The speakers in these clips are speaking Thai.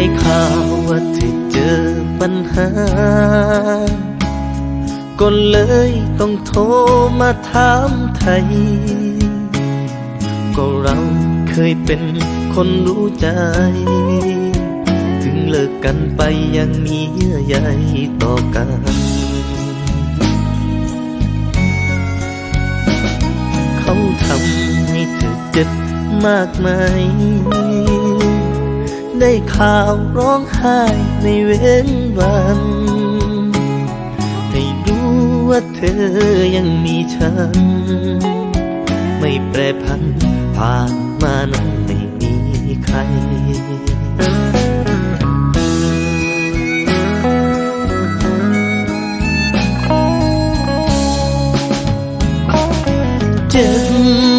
ได้ข่าวว่าเธอเจอปัญหา ก็เลยต้องโทรมาถามไทย ก็เราเคยเป็นคนรู้ใจ ถึงเลิกกันไปยังมีเยื่อใยต่อกันเขาทำให้เธอเจ็บมากไหม ได้ข่าวร้องไห้ในเว้นวันให้รู้ว่าเธอยังมีฉัน ไม่แปรพันผ่านมานั้นไม่มีใครเจ็บ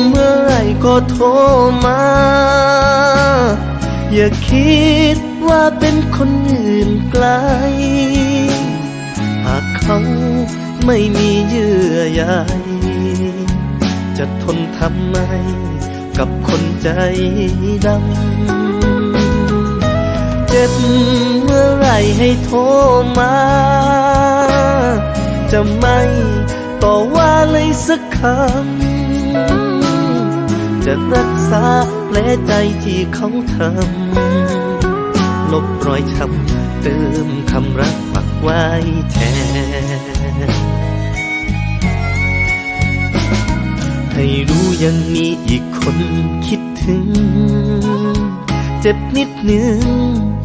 เมื่อไรก็โทรมา อย่าคิดว่าเป็นคนอื่นไกล หากเขาไม่มีเยื่อใยจะทนทำไมกับคนใจดำเจ็บเมื่อไรให้โทรมา จะไม่ต่อว่าเลยสักคำจะรักษา แผลใจที่เขาทำ ลบรอยช้ำเติมคำรักปักไว้แทน ให้รู้ยังมีอีกคนคิดถึง เจ็บนิดหนึ่ง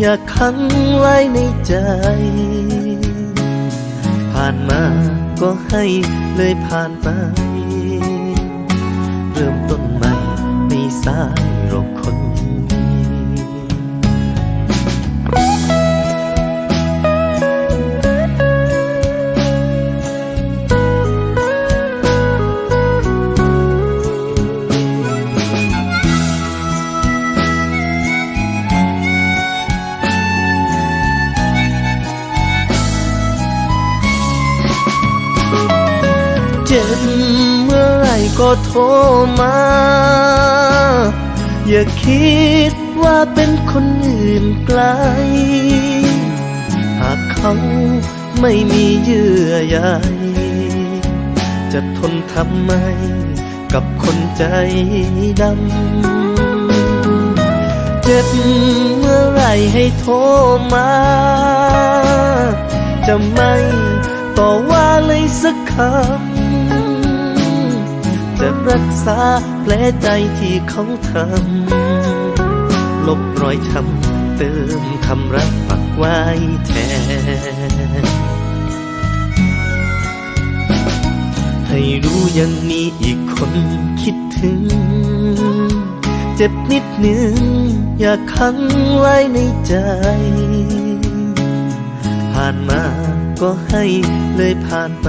อยากขังไว้ในใจ ผ่านมาก็ให้เลยผ่านไป เริ่มต้นใหม่ในสาย จ็บเมื่อไรก็โทรมา อย่าคิดว่าเป็นคนอื่นไกล หากเขาไม่มีเยื่อใยจะทนทำไมกับคนใจดำ เจ็บเมื่อไรให้โทรมา จะไม่ต่อว่าเลยสักคำ จะรักษาแผลใจที่เขาทำลบรอยช้ำเติมคำรักปักไว้แทน ให้รู้ยังมีอีกคนคิดถึง เจ็บนิดหนึ่งอยากขังไว้ในใจ ผ่านมาก็ให้เลยผ่านไป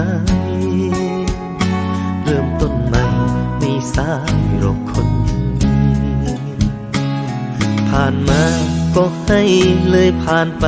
เริ่ม ตายโรกคนดีผ่านมาก็ให้เลยผ่านไป